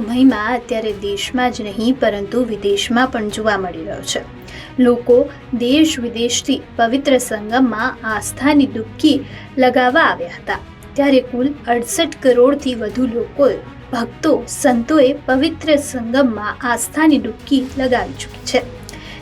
મહિમા અત્યારે દેશમાં જ નહીં, પરંતુ વિદેશમાં પણ જોવા મળી રહ્યો છે. લોકો દેશ વિદેશથી પવિત્ર સંગમમાં આસ્થાની ડૂબકી લગાવવા આવ્યા હતા. ત્યારે કુલ અડસઠ કરોડથી વધુ લોકોએ, ભક્તો, સંતોએ પવિત્ર સંગમમાં આસ્થાની ડૂબકી લગાવી ચૂકી છે.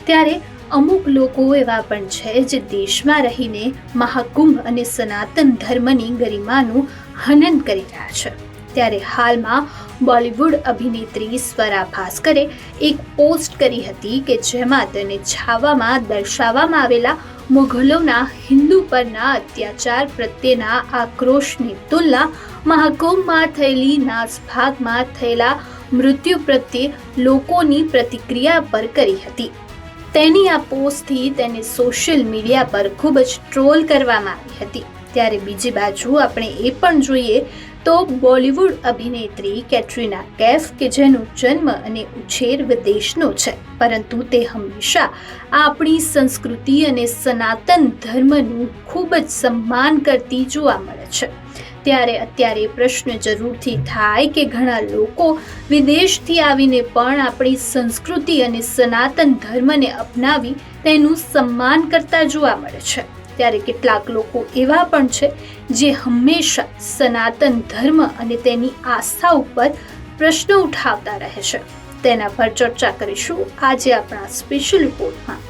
ત્યારે અમુક લોકો એવા પણ છે જે દેશમાં રહીને મહાકુંભ અને સનાતન ધર્મની ગરિમાનું હનન કરી રહ્યા છે. ત્યારે હાલમાં બોલિવૂડ અભિનેત્રી સ્વરા ભાસ્કરે એક પોસ્ટ કરી હતી કે જેમાં તેને છાવામાં દર્શાવવામાં આવેલા મુઘલોના હિન્દુ પરના અત્યાચાર પ્રત્યેના આક્રોશની તુલના મહાકુંભમાં થયેલી નાસભાગમાં થયેલા મૃત્યુ પ્રત્યે લોકોની પ્રતિક્રિયા પર કરી હતી. તેની આ પોસ્ટથી તેને સોશિયલ મીડિયા પર ખૂબ જ ટ્રોલ કરવામાં આવી હતી. ત્યારે બીજી બાજુ આપણે એ પણ જોઈએ તો બોલિવૂડ અભિનેત્રી કેટરીના કેફ, કે જેનો જન્મ અને ઉછેર વિદેશનો છે. પરંતુ તે હંમેશા આપણી સંસ્કૃતિ અને સનાતન ધર્મનું ખૂબ જ સન્માન કરતી જોવા મળે છે. ત્યારે અત્યારે પ્રશ્ન જરૂરથી થાય કે ઘણા લોકો વિદેશથી આવીને પણ આપણી સંસ્કૃતિ અને સનાતન ધર્મને અપનાવી તેનું સન્માન કરતા જોવા મળે છે. ત્યારે કેટલાક લોકો એવા પણ છે જે હંમેશા સનાતન ધર્મ અને તેની આસ્થા ઉપર પ્રશ્નો ઉઠાવતા રહે છે. તેના પર ચર્ચા કરીશું આજે આપણા સ્પેશિયલ રિપોર્ટમાં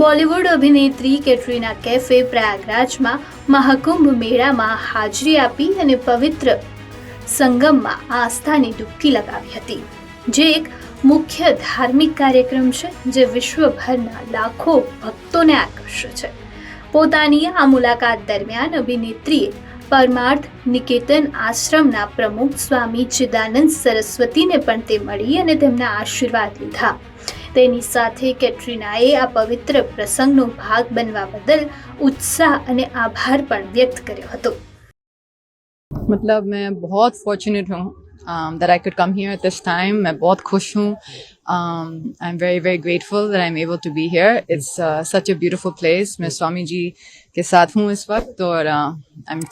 બોલિવૂડ અભિનેત્રી કેટરીના કેફે પ્રયાગરાજમાં મહાકુંભ મેળામાં હાજરી આપી અને પવિત્ર સંગમમાં આસ્થાની ડૂબકી લગાવી હતી. જે એક મુખ્ય ધાર્મિક કાર્યક્રમ છે જે વિશ્વભરના લાખો ભક્તોને આકર્ષે છે. પોતાની આ મુલાકાત દરમિયાન અભિનેત્રીએ પરમાર્થ નિકેતન આશ્રમના પ્રમુખ સ્વામી ચિદાનંદ સરસ્વતીને પણ તે મળી અને તેમના આશીર્વાદ લીધા. તેની સાથે કેટરીનાએ આ પવિત્ર પ્રસંગનો ભાગ બનવા બદલ ઉત્સાહ અને આભાર પણ વ્યક્ત કર્યો હતો. મતલબ મેં બહુ ફોર્ચ્યુનેટ હું. that I could come here at this time. मैं बहुत खुश हूँ um, I'm very very grateful that I'm able to be here. It's uh, such a beautiful place. मैं स्वामी जी के साथ हूँ इस वक्त और uh, I'm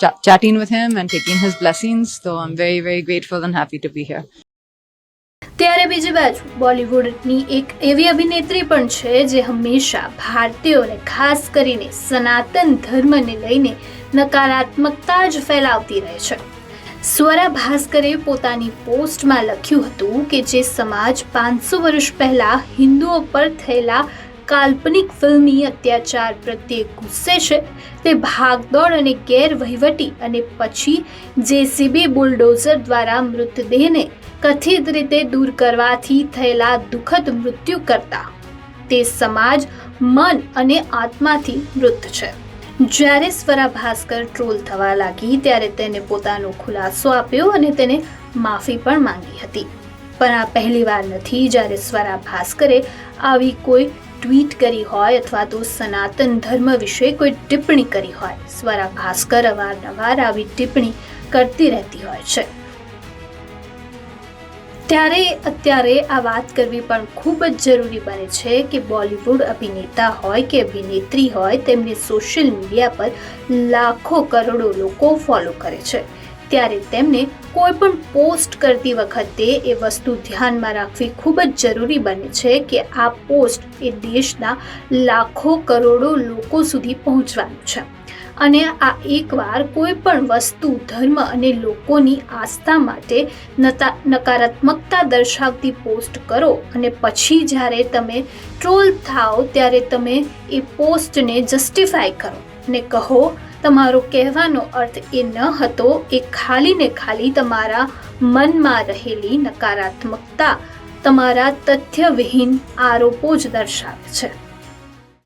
ch- chatting with him and taking his blessings. So I'm very very grateful and happy to be here. ત્યારે બીજી બાજુ બોલિવૂડની એક એવી અભિનેત્રી પણ છે જે હંમેશા ભારતીયોને ખાસ કરીને સનાતન ધર્મને લઈને નકારાત્મકતા જ ફેલાવતી રહે છે સ્વરા ભાસ્કરે પોતાની પોસ્ટમાં લખ્યું હતું કે જે સમાજ પાંચસો વર્ષ પહેલા હિન્દુઓ પર થયેલા કાલ્પનિક ફિલ્મી અત્યાચાર પ્રત્યે ગુસ્સે છે. તે ભાગદોડ અને ગેરવહીવટી અને પછી જેસીબી બુલડોઝર દ્વારા મૃતદેહને કથિત રીતે દૂર કરવાથી થયેલા દુઃખદ મૃત્યુ કરતા તે સમાજ, મન અને આત્માથી મૃત છે. જ્યારે સ્વરા ભાસ્કર ટ્રોલ થવા લાગી, ત્યારે તેને પોતાનો ખુલાસો આપ્યો અને તેને માફી પણ માંગી હતી. પણ આ પહેલીવાર નથી, જ્યારે સ્વરા ભાસ્કરે આવી કોઈ ટ્વીટ કરી હોય અથવા તો સનાતન ધર્મ વિશે કોઈ ટિપ્પણી કરી હોય. સ્વરા ભાસ્કર અવારનવાર આવી ટિપ્પણી કરતી રહેતી હોય છે. ત્યારે અત્યારે આ વાત કરવી પણ ખૂબ જ જરૂરી બને છે કે બોલિવૂડ અભિનેતા હોય કે અભિનેત્રી હોય તેમને સોશિયલ મીડિયા પર લાખો કરોડો લોકો ફોલો કરે છે. ત્યારે તેમને કોઈ પણ પોસ્ટ કરતી વખતે એ વસ્તુ ધ્યાનમાં રાખવી ખૂબ જ જરૂરી બને છે કે આ પોસ્ટ એ દેશના લાખો કરોડો લોકો સુધી પહોંચવાનું છે. અને આ એકવાર કોઈ પણ વસ્તુ, ધર્મ અને લોકોની આસ્થા માટે નકારાત્મકતા દર્શાવતી પોસ્ટ કરો અને પછી જ્યારે તમે ટ્રોલ થાઓ ત્યારે તમે એ પોસ્ટને જસ્ટિફાય કરો અને કહો, તમારો કહેવાનો અર્થ એ ન હતો, એ ખાલી ને ખાલી તમારા મનમાં રહેલી નકારાત્મકતા, તમારા તથ્યવિહીન આરોપો જ દર્શાવે છે.